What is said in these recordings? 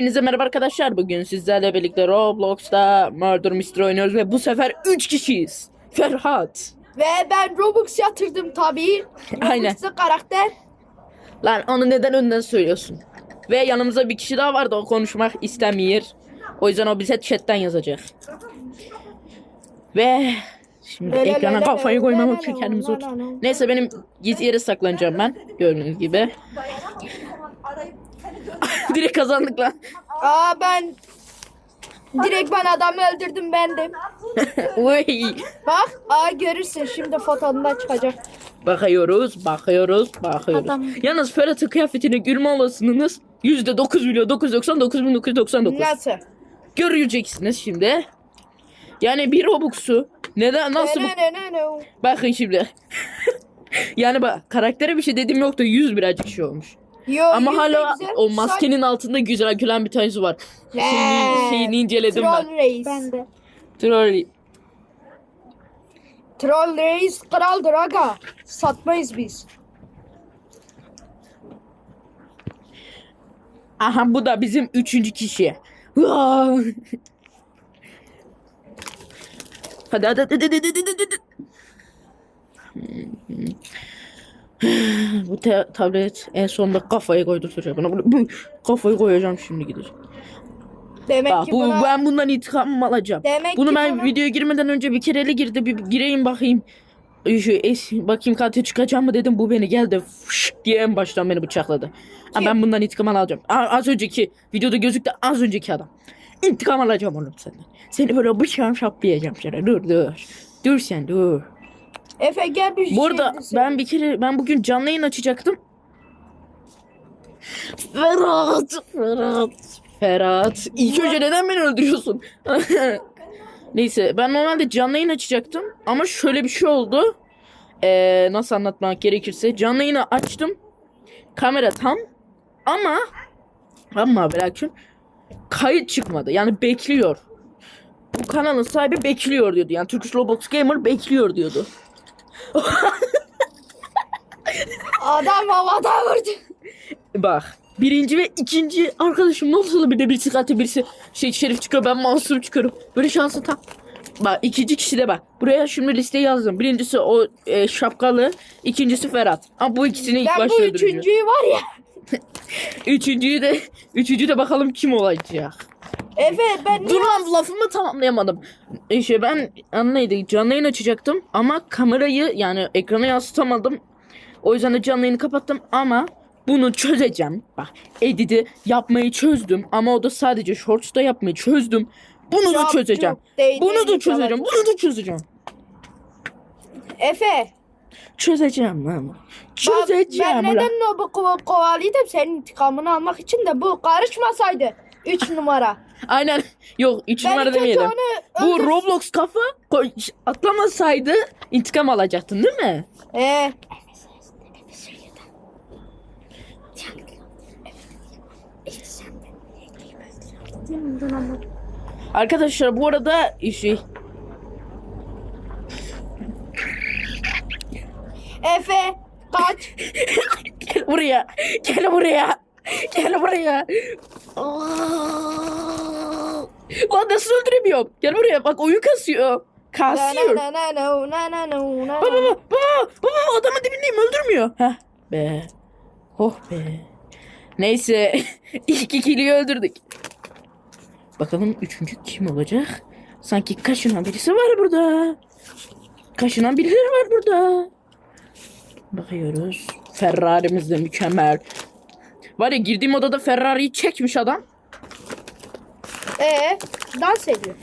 Hepinize merhaba arkadaşlar. Bugün sizlerle birlikte Roblox'ta Murder Mystery oynuyoruz ve bu sefer 3 kişiyiz. Ferhat. Ve ben Robux yatırdım tabii. Aynen. Robux'lu karakter. Lan onu neden önden söylüyorsun? Ve yanımızda bir kişi daha vardı o konuşmak istemiyor. O yüzden o bize chatten yazacak. Ve şimdi Le le ekrana le le kafayı le koymam le için le kendimi le zor. le le. Neyse benim gizli yere saklanacağım ben. Gördüğünüz gibi. Direkt kazandık lan. Aa ben direkt ben adamı öldürdüm bendim. Uy. Bak aa görürsün şimdi fotonda çıkacak. Bakıyoruz, bakıyoruz, bakıyoruz. Adam. Yalnız Ferhat'ın kıyafetine gülme olasılığınız %9 milyon 999 bin 999. Nasıl? Göreceksiniz şimdi. Yani bir Robux'u neden nasıl bu- Ne ne ne ne. Bakın şimdi. yani bak karaktere bir şey dediğim yoktu 100 birazcık şey olmuş. Yo, Ama hala güzel. o maskenin altında güzel gülen bir tanesi var. Şeyini, şeyini inceledim ben. Troll reis. Ben de. Troll. Troll reis kraldır aga. Satmayız biz. Aha bu da bizim üçüncü kişi. Hadi hadi hadi hadi hadi hadi hadi. Bu tablet en sonunda kafayı koydurtacak bana. Bunu, bu kafayı koyacağım şimdi gideceğim. Demek Bak ki bu buna ben bundan intikamımı alacağım. Demek Bunu ben buna- videoya girmeden önce bir kereli girdi bir gireyim bakayım. Şu es, bakayım katil çıkacağım mı dedim bu beni geldi fış diye en baştan beni bıçakladı. Kim? ben bundan intikam alacağım. Az önceki videoda gözüktü az önceki adam. İntikam alacağım oğlum senden. Seni böyle bıçağım şaplayacağım sana. Dur dur. Dur sen dur. Efe gel bir Bu arada şey ben bir kere ben bugün canlı yayın açacaktım. Ferhat, Ferhat, Ferhat. İlk önce neden beni öldürüyorsun? Neyse ben normalde canlı yayın açacaktım ama şöyle bir şey oldu. Ee, nasıl anlatmak gerekirse canlı yayını açtım. Kamera tam ama ama bırakın kayıt çıkmadı. Yani bekliyor. Bu kanalın sahibi bekliyor diyordu. Yani Turkish Roblox Gamer bekliyor diyordu. Adam havada vurdu. Bak birinci ve ikinci arkadaşım nasıl bir de birisi katil birisi şey şerif çıkıyor ben masum çıkıyorum. Böyle şansı tam. Bak ikinci kişi de bak. Buraya şimdi listeyi yazdım. Birincisi o e, şapkalı. ikincisi Ferhat. Ama bu ikisini ilk Ben başta bu öldüreceğim. üçüncüyü var ya. Üçüncüyü de üçüncü de bakalım kim olacak. Efe ben Dur lan lafımı tamamlayamadım. İşte ben anlaydı canlı yayın açacaktım ama kamerayı yani ekrana yansıtamadım. O yüzden de canlı yayını kapattım ama bunu çözeceğim. Bak edit'i yapmayı çözdüm ama o da sadece shorts'ta yapmayı çözdüm. Bunu da çözeceğim. Bunu da çözeceğim. Bunu da çözeceğim. Efe. Çözeceğim lan. Ben, Çözeceğim ben lan. neden o bu kova- kovalıydım senin intikamını almak için de bu karışmasaydı. 3 numara. Aynen. Yok 3 Ben numara demeyelim. onu Bu öldür- Roblox kafa ko- atlamasaydı intikam alacaktın değil mi? Ee, Arkadaşlar bu arada şey Efe kaç. Gel buraya. Gel buraya. Gel buraya. Aa! Lan nasıl öldüremiyorum? Gel buraya bak oyun kasıyor. Kasıyor. Baba baba baba baba adamın dibindeyim öldürmüyor. Heh be. Oh be. Neyse ilk ikiliyi öldürdük. Bakalım üçüncü kim olacak? Sanki kaşınan birisi var burada. Kaşınan birileri var burada. Bakıyoruz. Ferrari'miz de mükemmel. Var ya girdiğim odada Ferrari'yi çekmiş adam. Ee, dans ediyor.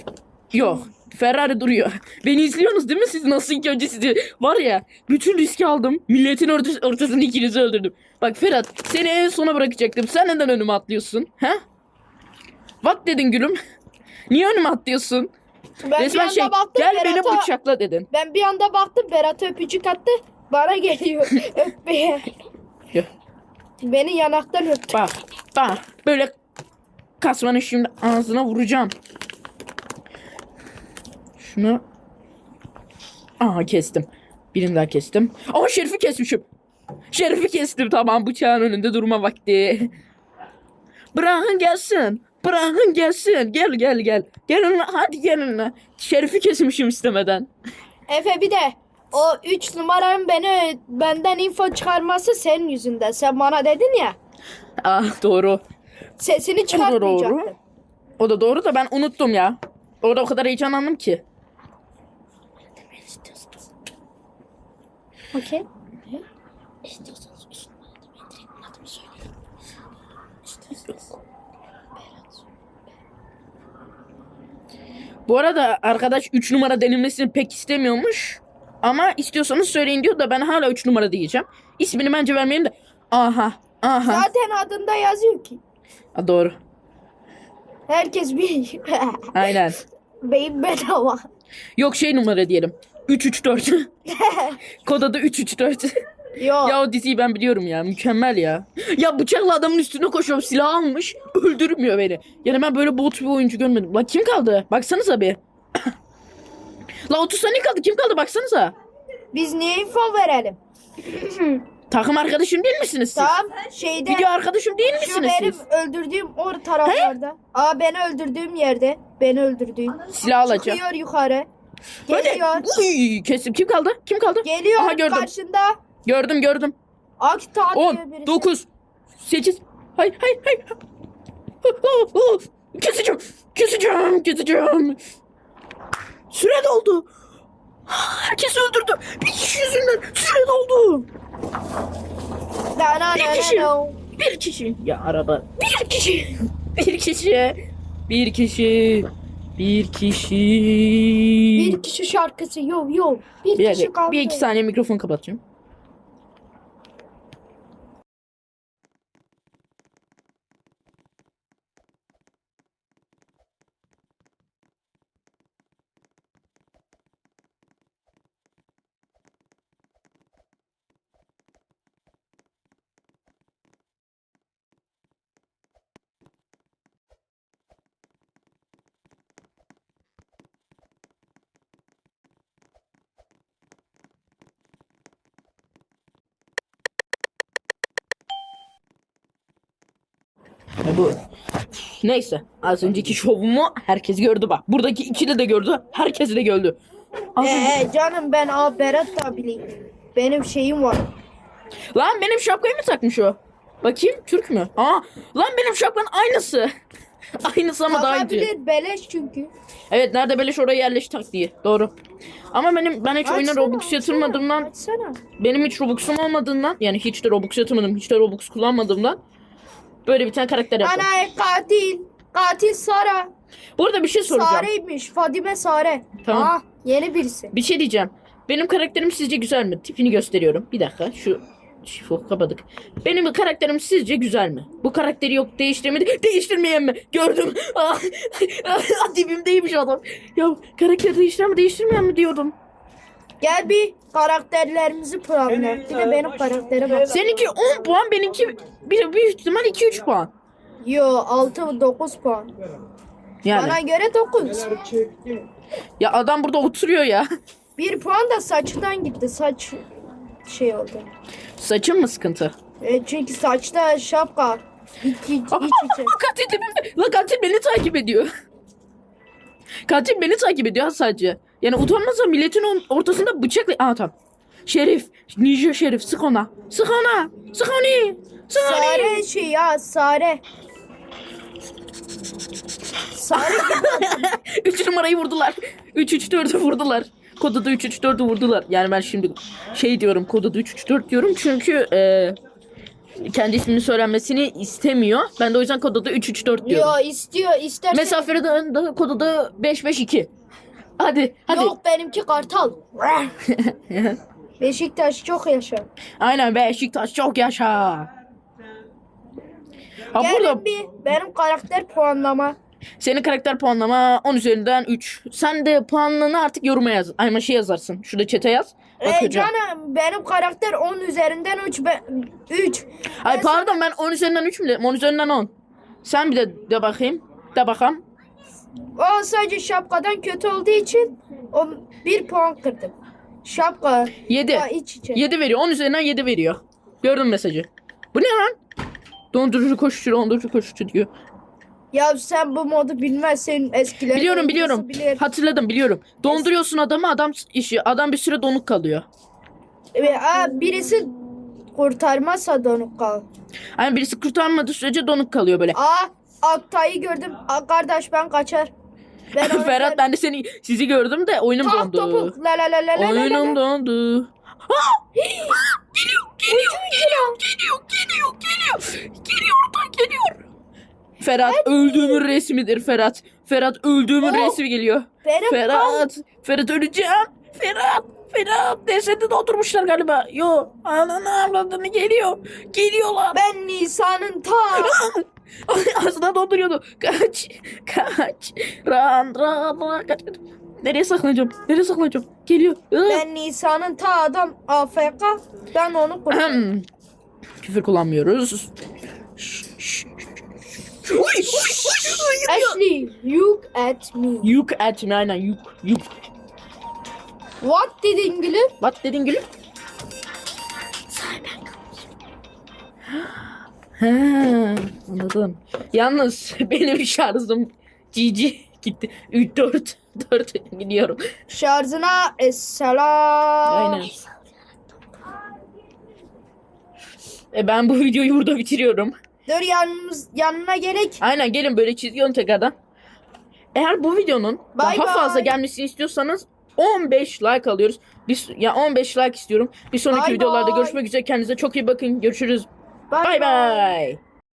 Yok. Ferrari duruyor. Beni izliyorsunuz değil mi siz? Nasıl ilk önce sizi... Var ya bütün riski aldım. Milletin orta- ortasında ikinizi öldürdüm. Bak Ferhat seni en sona bırakacaktım. Sen neden önüme atlıyorsun? He? What dedin gülüm? Niye önüme atlıyorsun? Ben bir Resmen anda şey baktım gel beni bıçakla dedin. ben bir anda baktım Berat'a öpücük attı. Bana geliyor öpmeye. Beni yanaktan öptü. Bak bak böyle kasmanı şimdi ağzına vuracağım. Şunu. Aha kestim. Birini daha kestim. Aa Şerif'i kesmişim. Şerif'i kestim tamam bıçağın önünde durma vakti. Bırakın gelsin. Bırakın gelsin. Gel gel gel. Gelin lan, hadi gelin lan. Şerifi kesmişim istemeden. Efe bir de o 3 numaranın beni benden info çıkarması senin yüzünden. Sen bana dedin ya Ah doğru. Sesini doğru. çıkartmayacaktın. O da doğru da ben unuttum ya. Orada o kadar heyecanlandım ki. Okey. Bu arada arkadaş 3 numara denilmesini pek istemiyormuş. Ama istiyorsanız söyleyin diyor da ben hala 3 numara diyeceğim. İsmini bence vermeyeyim de. Aha. Aha. Zaten adında yazıyor ki. Doğru. Herkes bir Aynen. beyin bedava. Yok şey numara diyelim. 334. Kod adı 334. Yok. ya o diziyi ben biliyorum ya. Mükemmel ya. Ya bıçakla adamın üstüne koşuyorum. Silah almış. Öldürmüyor beni. Yani ben böyle bot bir oyuncu görmedim. La kim kaldı? Baksanıza bir. La 30 saniye kaldı. Kim kaldı? Baksanıza. Biz niye info verelim? Takım arkadaşım değil misiniz siz? Tamam şeyde Video arkadaşım değil şu misiniz benim siz? öldürdüğüm or taraflarda. Aa beni öldürdüğüm yerde. Beni öldürdüğüm. Silah alacağım. Çıkıyor yukarı. Hadi. Geliyor. Uy, kesim. Kim kaldı? Kim kaldı? Geliyor Aha gördüm. karşında. Gördüm gördüm. Akta 10, diye birisi. 9, 8. Hay hay hay. Keseceğim. Keseceğim. Keseceğim. Süre doldu. Herkes öldürdü. Bir kişi yüzünden süre doldu. Da, na, Bir kişi. na, na. Bir kişi. Ya araba. Bir kişi. Bir kişi. Bir kişi. Bir kişi. Bir kişi şarkısı yok yok. Bir, Bir, kişi kaldı. bir iki saniye mikrofon kapatacağım. Bu neyse az önceki şovumu herkes gördü bak. Buradaki ikili de gördü. Herkes de gördü. Az önce- Ee, canım ben a Berat da bileyim. Benim şeyim var. Lan benim şapkayı mı takmış o? Bakayım Türk mü? Aa lan benim şapkanın aynısı. aynısı ama daha iyi. Takabilir beleş çünkü. Evet nerede beleş oraya yerleş taktiği. Doğru. Ama benim ben hiç oyuna Açsana, Robux açsana, yatırmadığımdan Açsana. benim hiç Robux'um olmadığından yani hiç de Robux yatırmadım hiç de Robux kullanmadığımdan böyle bir tane karakter yaptım. Ana katil. Katil Sara. Burada bir şey soracağım. Sare'ymiş. Fadime Sare. Tamam. Aa, yeni birisi. Bir şey diyeceğim. Benim karakterim sizce güzel mi? Tipini gösteriyorum. Bir dakika şu Şifu kapadık. Benim karakterim sizce güzel mi? Bu karakteri yok değiştirmedi. Değiştirmeyen mi? Gördüm. Ah, ah, dibimdeymiş adam. Ya karakteri değiştiren mi değiştirmeyen mi diyordum. Gel bir karakterlerimizi puanla. Bir de benim karaktere bak. Seninki 10 puan benimki bir büyük ihtimal 2-3 puan. Yo 6-9 puan. Yani Bana göre 9. ya adam burada oturuyor ya. Bir puan da saçtan gitti. Saç şey oldu. Saçım mı sıkıntı? E, çünkü saçta şapka. İki, iç katil. La katil beni takip ediyor. Katil beni takip ediyor sadece. Yani utanmazsa milletin ortasında bıçakla... Aa tamam. Şerif. Ninja Şerif. Sık ona. Sık ona. Sık onu. Sık onu. Sare şey ya Sare. Sare 3 numarayı vurdular. 3-3-4'ü vurdular. Kodu da 3-3-4'ü vurdular. Yani ben şimdi şey diyorum kodu da 3-3-4 diyorum çünkü e, kendi ismini söylenmesini istemiyor. Ben de o yüzden kodu da 3-3-4 diyorum. Yo istiyor isterse. Mesafede de, de kodu da 5-5-2. Hadi hadi. Yok benimki kartal. Beşiktaş çok yaşa. Aynen Beşiktaş çok yaşa. Ha Gelin burada bir benim karakter puanlama. senin karakter puanlama 10 üzerinden 3. Sen de puanlarını artık yoruma yaz. Ayma şey yazarsın. Şurada çete yaz. E Bakacağım. canım benim karakter 10 üzerinden 3 be, 3. Ay pardon ben 10 üzerinden 3 mü dedim? 10 üzerinden 10. Sen bir de de bakayım. De bakalım. O sadece şapkadan kötü olduğu için o bir puan kırdım. Şapka. 7. Ya iç içe. 7 veriyor. 10 üzerinden 7 veriyor. Gördüm mesajı. Bu ne lan? Dondurucu koşucu, dondurucu koşucu diyor. Ya sen bu modu bilmezsin eskileri. Biliyorum biliyorum. bilir? Hatırladım biliyorum. Donduruyorsun adamı adam işi adam bir süre donuk kalıyor. Ve aa, birisi kurtarmazsa donuk kal. Yani birisi kurtarmadığı sürece donuk kalıyor böyle. Aa Aktay'ı gördüm. Aa, kardeş ben kaçar. Ben onu- Ferhat ben de seni sizi gördüm de oyunum Tak dondu. topuk. La la la la la la Oyunum dondu. Geliyor, geliyor, geliyor, geliyor, geliyor, geliyor. Geliyor da geliyor. Ferhat öldüğümün resmidir Ferhat. Ferhat öldüğümün Oh. resmi geliyor. Ferhat. kal. Ferhat, Ferhat öleceğim. Ferhat, Ferhat. Cesedi doldurmuşlar galiba. Yo, ananı avradını geliyor. Geliyorlar. Ben Nisan'ın ta. Aslında donduruyordu. Kaç, kaç. Ran, ran, ran, kaç. Nereye saklanacağım? Nereye saklanacağım? Geliyor. Ben Nisan'ın ta adam AFK. Ben onu kurtardım. Küfür kullanmıyoruz. Uy, uy, uy, uy, uy. Ashley, look at me. Yük at me aynen yük yük. What dedin gülüm? What dedin gülüm? Ha, anladım. Yalnız benim şarjım GG gitti. 3 4 4 gidiyorum. Şarjına esselam. Aynen. E ben bu videoyu burada bitiriyorum. Dur yanımız, yanına gerek. Aynen gelin böyle çiziyorum tekrardan. Eğer bu videonun Bye daha bye. fazla gelmesini istiyorsanız 15 like alıyoruz. Biz ya 15 like istiyorum. Bir sonraki Bye videolarda bye. görüşmek üzere. Kendinize çok iyi bakın. Görüşürüz. Bye bye.